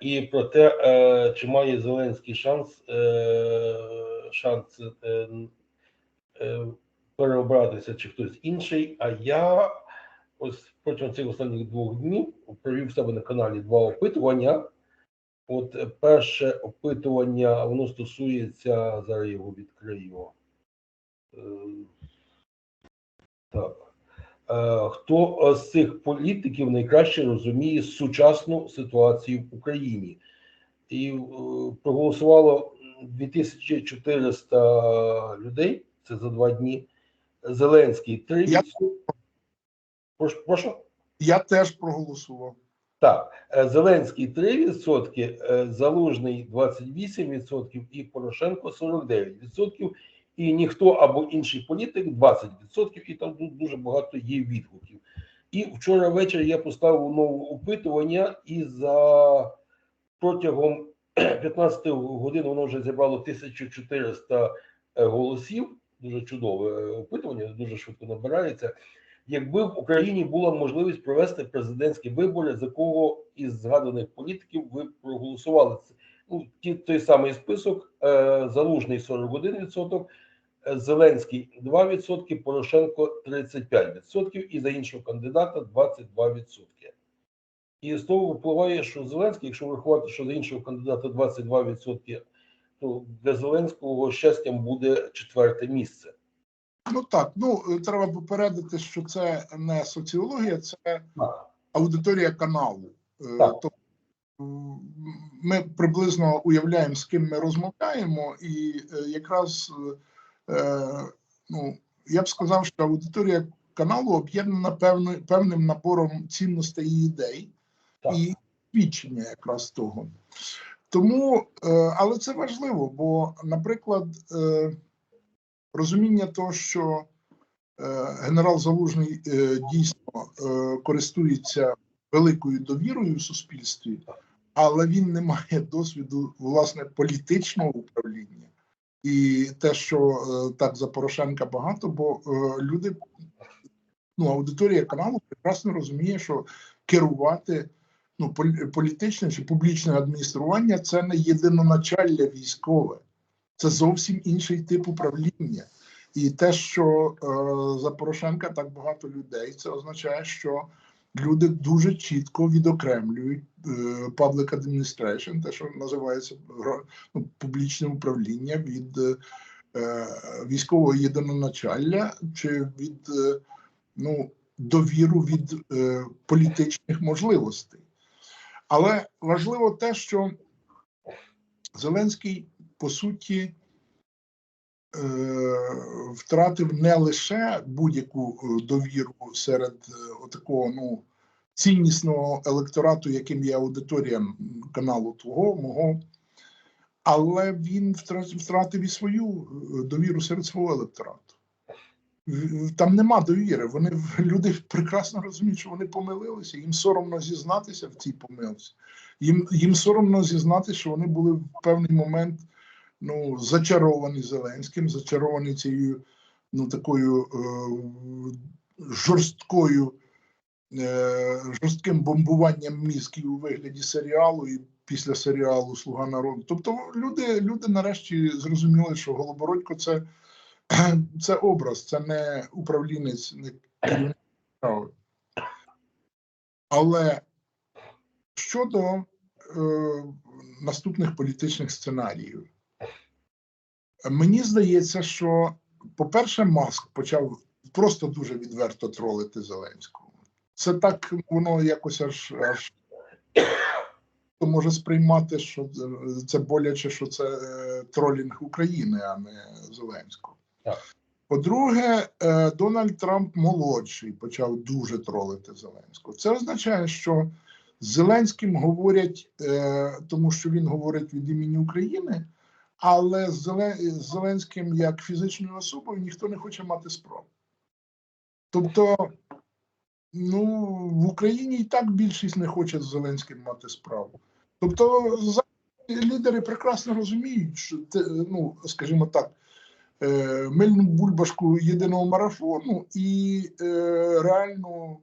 і про те, е, чи має Зеленський шанс, е, шанс е, переобратися, чи хтось інший. А я ось протягом цих останніх двох днів провів себе на каналі два опитування. От перше опитування, воно стосується, зараз його відкрию. Так. Е, Хто з цих політиків найкраще розуміє сучасну ситуацію в Україні? І е, проголосувало 2400 людей. Це за два дні. Зеленський 3 Я- Прошу, прошу? Я теж проголосував. Так, е, Зеленський 3%, е, Залужний 28% і Порошенко 49%. І ніхто або інший політик 20%, і там тут дуже багато є відгуків. І вчора ввечері я поставив нове опитування, і за протягом 15 годин воно вже зібрало 1400 е, голосів. Дуже чудове е, опитування, дуже швидко набирається. Якби в Україні була можливість провести президентські вибори, за кого із згаданих політиків ви проголосували? Ну, той самий список: е, Залужний 41%, е, Зеленський 2%, Порошенко 35% і за іншого кандидата 22%. І з того випливає, що Зеленський, якщо врахувати, що за іншого кандидата 22%, то для Зеленського щастям буде четверте місце. Ну так, ну е, треба попередити, що це не соціологія, це Так. аудиторія каналу. Е, Так. То ми приблизно уявляємо, з ким ми розмовляємо, і е, якраз ну, я б сказав, що аудиторія каналу об'єднана певною- певним набором цінностей і ідей Так. і свідчення якраз того. Тому, е, але це важливо, бо, наприклад, е, розуміння того, що е, генерал Залужний е, дійсно е, користується великою довірою в суспільстві, але він не має досвіду власне політичного управління. І те, що е, так за Порошенка багато, бо е, люди, ну аудиторія каналу прекрасно розуміє, що керувати ну, політичне чи публічне адміністрування це не єдиноначалля військове, це зовсім інший тип управління. І те, що е, за Порошенка так багато людей, це означає, що люди дуже чітко відокремлюють е, public administration, те, що називається ну, публічне управління від е, е, військового єдиноначалля чи від ну, довіру від політичних можливостей. Але важливо те, що Зеленський по суті втратив не лише будь-яку е, довіру серед е, такого ну, ціннісного електорату, яким є аудиторія каналу твого, мого, але він втратив і свою е, довіру серед свого електорату. Там нема довіри. Вони люди прекрасно розуміють, що вони помилилися. Їм соромно зізнатися в цій помилці. Їм, їм соромно зізнатися, що вони були в певний момент ну, зачаровані Зеленським, зачаровані цією ну, такою е, жорсткою, е, жорстким бомбуванням мізків у вигляді серіалу і після серіалу Слуга народу. Тобто люди, люди нарешті зрозуміли, що Голобородько це, це образ, це не управлінець, не керівник. Але щодо е, наступних політичних сценаріїв, мені здається, що, по-перше, Маск почав просто дуже відверто тролити Зеленського. Це так воно якось аж аж хто може сприймати, що це- боляче, що це е, тролінг України, а не Зеленського. По-друге, е, Дональд Трамп молодший почав дуже тролити Зеленського. Це означає, що з Зеленським говорять, е, тому що він говорить від імені України, але з Зеленським як фізичною особою ніхто не хоче мати справу. Тобто, ну, в Україні і так більшість не хоче з Зеленським мати справу. Тобто, лідери прекрасно розуміють, що це, ну, скажімо так, е, мильну бульбашку єдиного марафону і е, реальну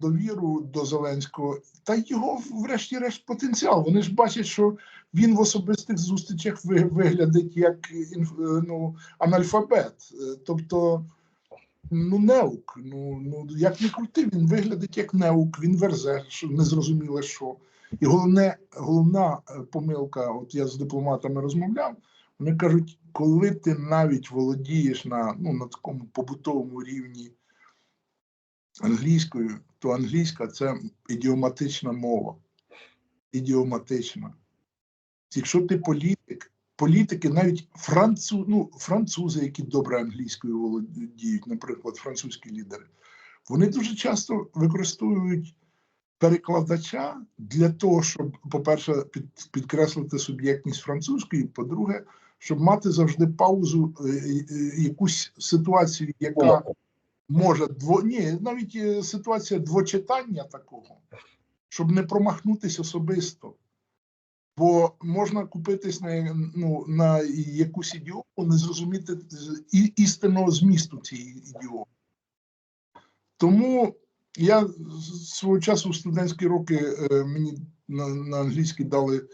довіру до Зеленського та його, врешті-решт, потенціал. Вони ж бачать, що він в особистих зустрічах виглядить як е, ну, анальфабет. Е, Тобто, ну, неук. Ну, ну як не крути, він виглядить як неук, він верзе, що незрозуміло що. І головне, головна е, помилка, от я з дипломатами розмовляв, вони кажуть, коли ти навіть володієш на, ну, на такому побутовому рівні англійською, то англійська це ідіоматична мова. Ідіоматична. Якщо ти політик, політики, навіть француз, ну, французи, які добре англійською володіють, наприклад, французькі лідери, вони дуже часто використовують перекладача для того, щоб, по-перше, під, підкреслити суб'єктність французької, по-друге, щоб мати завжди паузу, е, е, якусь ситуацію, яка може дво ні, навіть е, ситуація двочитання такого, щоб не промахнутися особисто. Бо можна купитись на, ну, на якусь ідіому, не зрозуміти істинного змісту цієї ідіоми. Тому я свого часу в студентські роки е, мені на, на англійській дали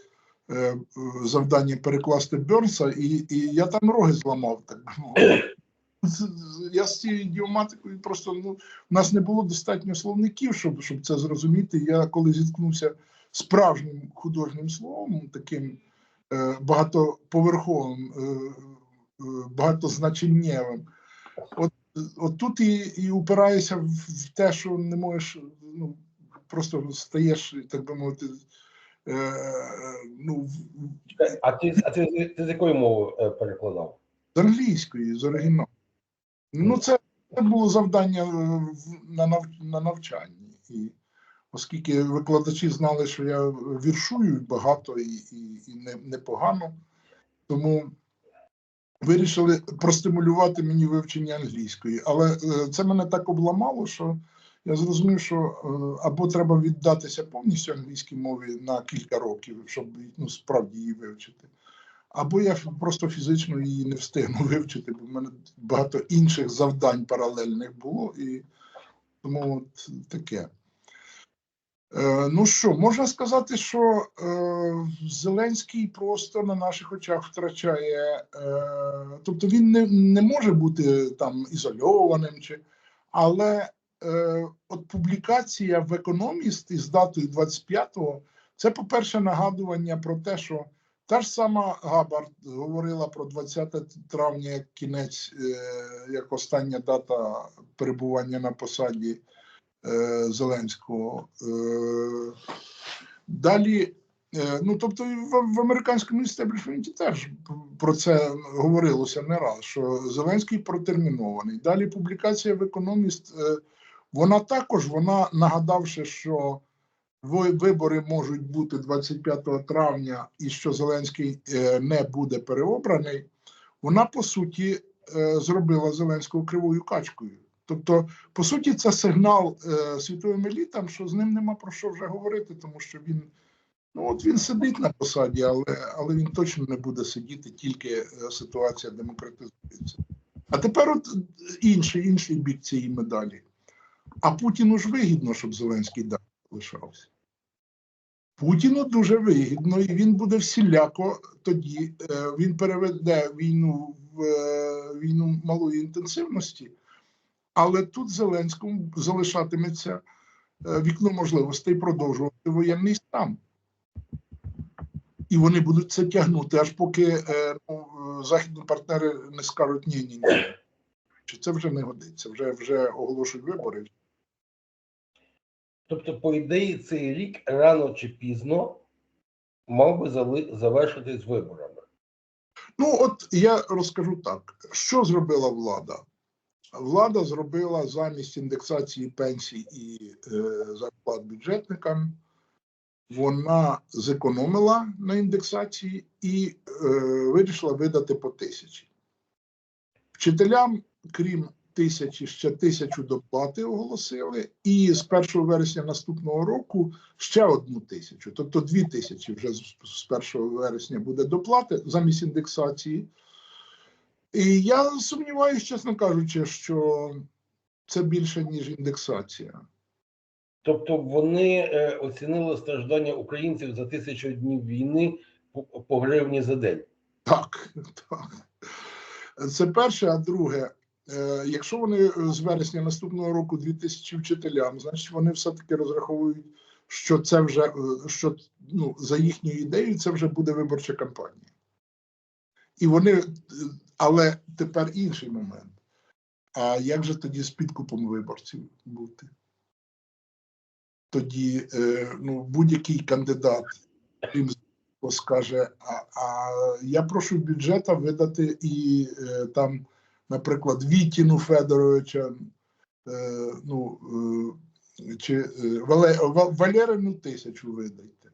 е, е, завдання перекласти Бернса, і, і я там роги зламав, так би мовити. Я з цією ідіоматикою просто ну, у нас не було достатньо словників, щоб, щоб це зрозуміти. Я коли зіткнувся справжнім художнім словом, таким е, багатоповерховим, е, е, багатозначеннєвим, от, от тут і, і упираєшся в, в те, що не можеш, ну, просто стаєш, так би мовити, е, ну, А ти, а ти, ти з якої мови е, перекладав? з англійської, з оригіналу. Ну, це, було завдання е, на, нав, на навчанні. І оскільки викладачі знали, що я віршую багато і, і, і не, непогано, тому вирішили простимулювати мені вивчення англійської. Але е, це мене так обламало, що я зрозумів, що е, або треба віддатися повністю англійській мові на кілька років, щоб ну, справді її вивчити. Або я просто фізично її не встигну вивчити, бо в мене багато інших завдань паралельних було, і тому от таке. Е, ну що, можна сказати, що е, Зеленський просто на наших очах втрачає, е, тобто він не, не може бути там ізольованим, чи, але е, от публікація в економіст із датою 25-го, це, по-перше, нагадування про те, що та ж сама Габард говорила про 20 травня як кінець, е, як остання дата перебування на посаді е, Зеленського. Е, далі, ну тобто, в, американському істеблішменті теж про це говорилося не раз, що Зеленський протермінований. Далі публікація в економіст. Вона також вона нагадавши, що вибори можуть бути 25 травня, і що Зеленський е, не буде переобраний, вона по суті е, зробила Зеленського кривою качкою. Тобто, по суті, це сигнал е, світовим елітам, що з ним нема про що вже говорити, тому що він ну от він сидить на посаді, але, але він точно не буде сидіти, тільки ситуація демократизується. А тепер от інший, інший бік цієї медалі. А Путіну ж вигідно, щоб Зеленський далі лишався. Путіну дуже вигідно, і він буде всіляко тоді. е, Він переведе війну в е, війну малої інтенсивності, але тут Зеленському залишатиметься е, вікно можливостей продовжувати воєнний стан. І вони будуть це тягнути, аж поки ну, західні партнери не скажуть ні, ні. Що це вже не годиться, вже вже оголошують вибори. Тобто, по ідеї, цей рік рано чи пізно мав би завершитись виборами. Ну, от я розкажу так: що зробила влада? Влада зробила замість індексації пенсій і е, зарплат бюджетникам, вона зекономила на індексації і е, вирішила видати по тисячі. Вчителям, крім тисячі, ще тисячу доплати оголосили, і з 1 вересня наступного року ще одну тисячу, тобто дві тисячі вже з з 1 вересня буде доплати замість індексації. І я сумніваюся, чесно кажучи, що це більше, ніж індексація. Тобто вони е, оцінили страждання українців за тисячу днів війни по, гривні за день. Так, так. Це перше, а друге, якщо вони з вересня наступного року 2000 вчителям, значить вони все-таки розраховують, що це вже е, що ну, за їхньою ідеєю, це вже буде виборча кампанія. І вони, е, але тепер інший момент. А як же тоді з підкупом виборців бути? Тоді е, ну, будь-який кандидат їм скаже: а, а я прошу бюджета видати і е, там, наприклад, Вітіну Федоровича, е, ну, е, чи е, Вале, Валерину тисячу видайте,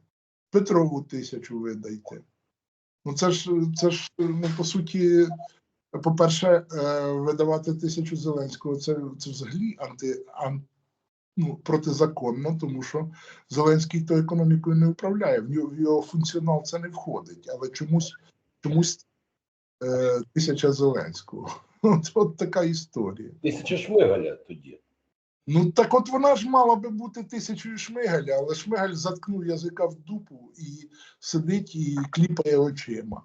Петрову тисячу видайте. Ну, це ж, це ж ну, по суті, по-перше, е, видавати тисячу Зеленського це, це взагалі анти, ан, ну, протизаконно, тому що Зеленський то економікою не управляє, в його, в його функціонал це не входить, але чомусь, чомусь е, тисяча Зеленського. От, от така історія. Тисяча шмигаля тоді. Ну так от вона ж мала би бути тисячою Шмигаля, але Шмигаль заткнув язика в дупу і сидить і кліпає очима.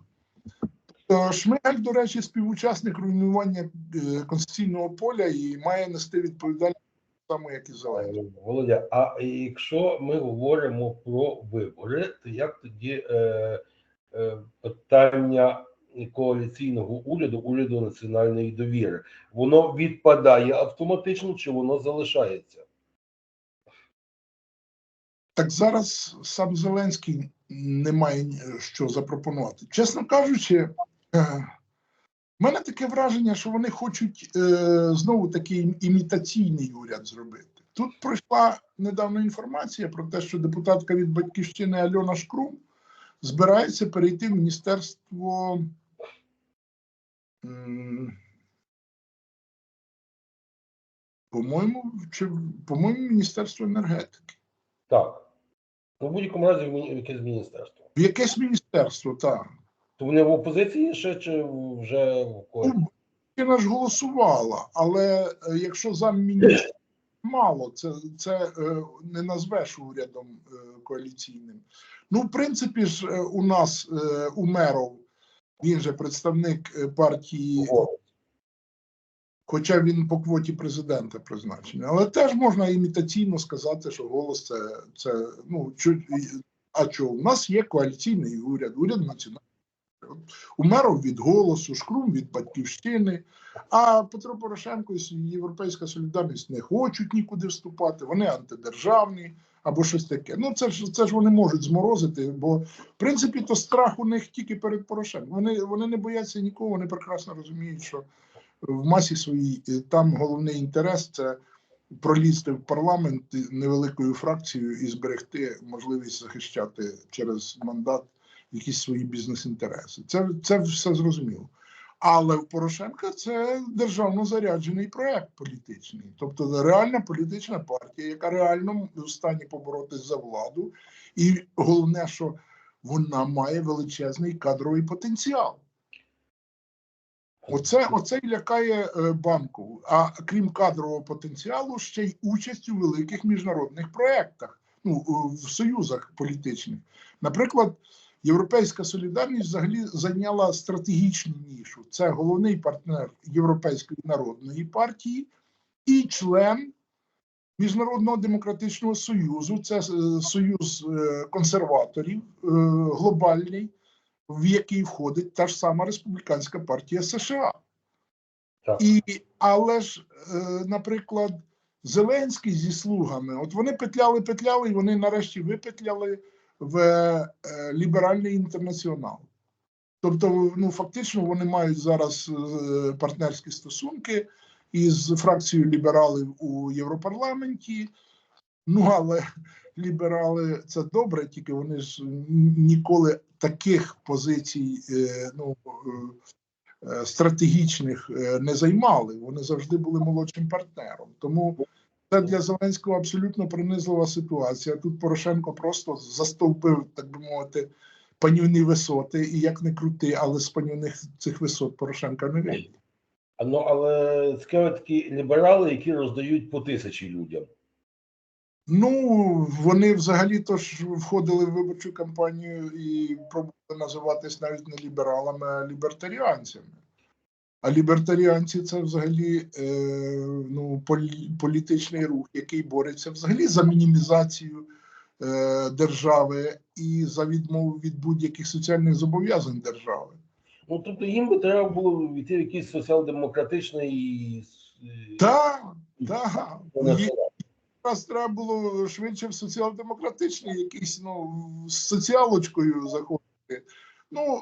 Тобто Шмигаль, до речі, співучасник руйнування е, конституційного поля і має нести відповідальність само, як і Зеленський. Е, Володя, а якщо ми говоримо про вибори, то як тоді е, е, питання коаліційного уряду, уряду національної довіри, воно відпадає автоматично чи воно залишається? Так зараз сам Зеленський не має що запропонувати. Чесно кажучи, е, в мене таке враження, що вони хочуть е, знову такий імітаційний уряд зробити. Тут пройшла недавно інформація про те, що депутатка від батьківщини Альона Шкрум збирається перейти в міністерство. По-моєму, чи по-моєму, Міністерство енергетики. Так. Ну, в будь-якому разі в якесь міністерство. В якесь міністерство, так. То вони в опозиції ще чи вже в коаліції? Ну, Вона ж голосувала, але е, якщо замміністра мало, це, це е, не назвеш урядом е, коаліційним. Ну, в принципі ж, е, у нас Умеров, він же представник партії, хоча він по квоті президента призначений. Але теж можна імітаційно сказати, що голос це, це ну, чу- а що, у нас є коаліційний уряд, уряд національний. Умеров від голосу, Шкрум від батьківщини. А Петро Порошенко і Європейська Солідарність не хочуть нікуди вступати, вони антидержавні або щось таке. Ну це ж це ж вони можуть зморозити, бо в принципі то страх у них тільки перед Порошенком. Вони, вони не бояться нікого, вони прекрасно розуміють, що в масі своїй е, там головний інтерес це пролізти в парламент невеликою фракцією і зберегти можливість захищати через мандат якісь свої бізнес-інтереси. Це, це все зрозуміло. Але в Порошенка це державно заряджений проект політичний, тобто реальна політична партія, яка реально в стані поборотись за владу, і головне, що вона має величезний кадровий потенціал. Оце, оце лякає е, банку. А крім кадрового потенціалу, ще й участь у великих міжнародних проєктах, ну, в союзах політичних. Наприклад, Європейська солідарність взагалі зайняла стратегічну нішу. Це головний партнер Європейської народної партії і член Міжнародного демократичного союзу. Це е, союз е, консерваторів е, глобальний, в який входить та ж сама республіканська партія США. Так. І, але ж, наприклад, Зеленський зі слугами, от вони петляли, петляли, і вони нарешті випетляли в е, ліберальний інтернаціонал. Тобто, ну фактично, вони мають зараз е, партнерські стосунки із фракцією лібералів у Європарламенті. Ну, але ліберали це добре, тільки вони ж ніколи таких позицій е, ну, стратегічних не займали. Вони завжди були молодшим партнером. Тому це для Зеленського абсолютно принизлива ситуація. Тут Порошенко просто застовпив, так би мовити, панівні висоти, і як не крути, але з панівних цих висот Порошенка не вийде. Ну, але цікаві такі ліберали, які роздають по тисячі людям. Ну, вони взагалі то ж входили в виборчу кампанію і пробували називатись навіть не лібералами, а лібертаріанцями. А лібертаріанці це взагалі е, ну, політичний рух, який бореться взагалі за мінімізацію е, держави і за відмову від будь-яких соціальних зобов'язань держави. Ну тобто їм би треба було війти в якийсь соціал-демократичний е, Так, так. націонал. Якраз треба було швидше в соціал-демократичний, якийсь ну, з соціалочкою заходити. Ну,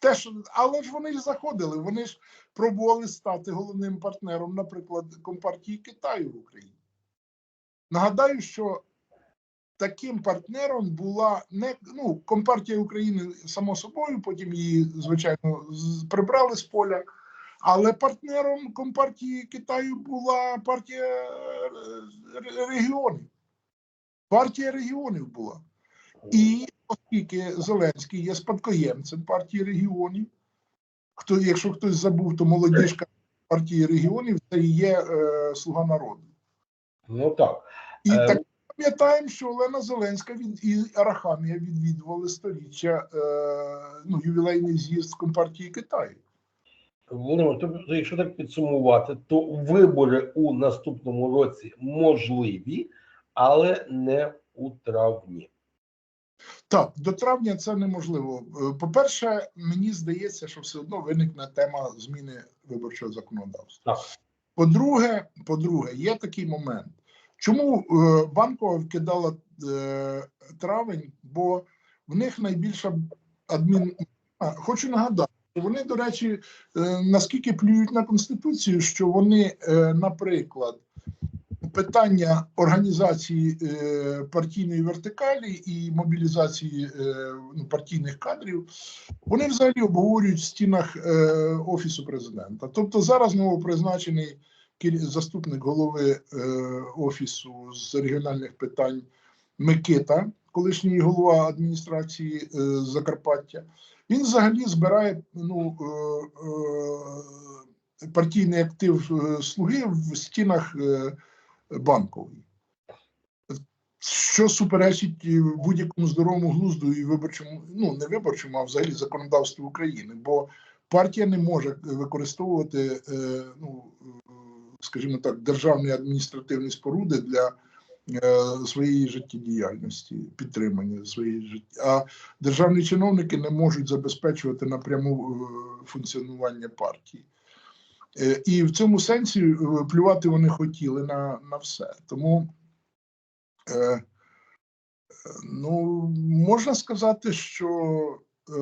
те, що, але ж вони ж заходили, вони ж пробували стати головним партнером, наприклад, Компартії Китаю в Україні. Нагадаю, що таким партнером була не ну, Компартія України само собою, потім її, звичайно, прибрали з поля. Але партнером Компартії Китаю була партія е, регіонів. Партія регіонів була. І оскільки Зеленський є спадкоємцем партії регіонів, хто, якщо хтось забув, то молодіжка партії регіонів це і є е, Слуга народу. Ну так. І Е, так пам'ятаємо, що Олена Зеленська від і Арахамія відвідували сторіччя е, ну, ювілейний з'їзд Компартії Китаю. Володимир, тобто, якщо так підсумувати, то вибори у наступному році можливі, але не у травні. Так, до травня це неможливо. Е, По-перше, мені здається, що все одно виникне тема зміни виборчого законодавства. По-друге, по-друге, є такий момент. Чому е, банкова вкидала е, травень? Бо в них найбільша адмін. А, хочу нагадати, вони, до речі, наскільки плюють на конституцію, що вони, наприклад, питання організації е, партійної вертикалі і мобілізації е, ну, партійних кадрів, вони взагалі обговорюють в стінах е, офісу президента. Тобто зараз новопризначений заступник голови офісу з регіональних питань Микита, колишній голова адміністрації Закарпаття. Він взагалі збирає ну, партійний актив слуги в стінах банкової. Що суперечить будь-якому здоровому глузду і виборчому, ну не виборчому, а взагалі законодавству України, бо партія не може використовувати, е, ну скажімо так, державні адміністративні споруди для е, своєї життєдіяльності, підтримання своєї життя. А державні чиновники не можуть забезпечувати напряму е, функціонування партії. Е, І в цьому сенсі е, плювати вони хотіли на, на все. Тому, е, е, ну, можна сказати, що, е,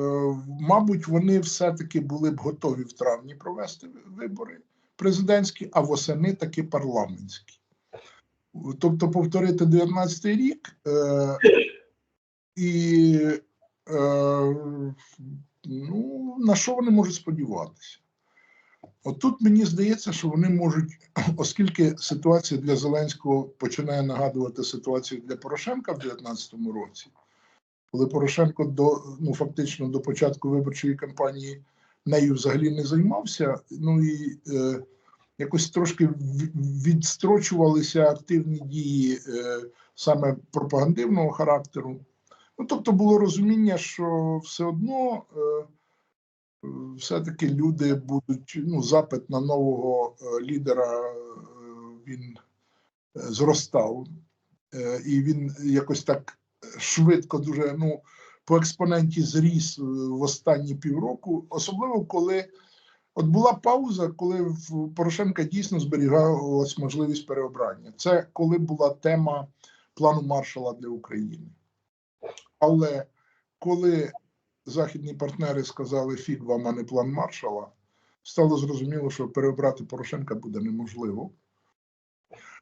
мабуть, вони все-таки були б готові в травні провести вибори президентські, а восени таки парламентські. Тобто повторити 19-й рік е, і е, ну, на що вони можуть сподіватися? От тут мені здається, що вони можуть, оскільки ситуація для Зеленського починає нагадувати ситуацію для Порошенка в 2019 році, коли Порошенко до ну фактично до початку виборчої кампанії нею взагалі не займався. Ну і е, якось трошки відстрочувалися активні дії е, саме пропагандивного характеру. Ну тобто було розуміння, що все одно. Е, все-таки люди будуть ну, запит на нового е, лідера. е, Він е, зростав, і він якось так швидко, дуже ну, по експоненті зріс в останні півроку, особливо коли от була пауза, коли Порошенка дійсно зберігалась можливість переобрання. Це коли була тема плану маршала для України. Але коли західні партнери сказали фіг вам, а не план маршала, стало зрозуміло, що переобрати Порошенка буде неможливо.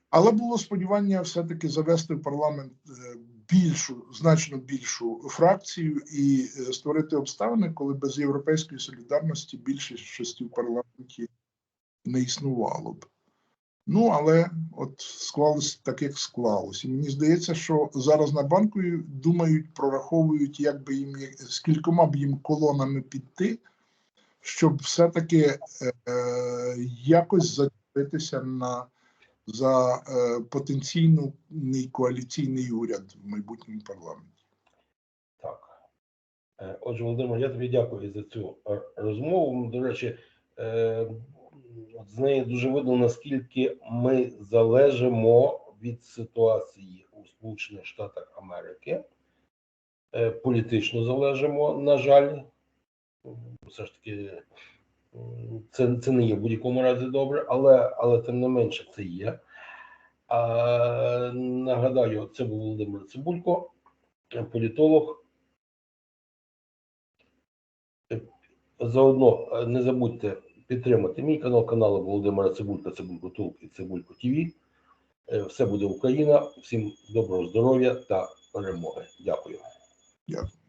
Але було сподівання все-таки завести в парламент е, більшу, значно більшу фракцію і е, створити обставини, коли без європейської солідарності більшості в парламенті не існувало б. Ну, але от склалось так, як склалось. І мені здається, що зараз на банку думають, прораховують, як би їм з кількома б їм колонами піти, щоб все-таки е, якось задивитися на за е, потенційний коаліційний уряд в майбутньому парламенті. Так. Е, Отже, Володимир, я тобі дякую за цю е, розмову. До речі, е, з неї дуже видно, наскільки ми залежимо від ситуації у Сполучених Штатах Америки. Е, Політично залежимо, на жаль. Все ж таки, це, це не є в будь-якому разі добре, але, але тим не менше це є. А, нагадаю, це був Володимир Цибулько, політолог. Заодно е, не забудьте підтримати мій канал, канали Володимира Цибулька, Цибулько Тулк і Цибулько ТВ. Е, Все буде Україна. Всім доброго здоров'я та перемоги. Дякую. Дякую.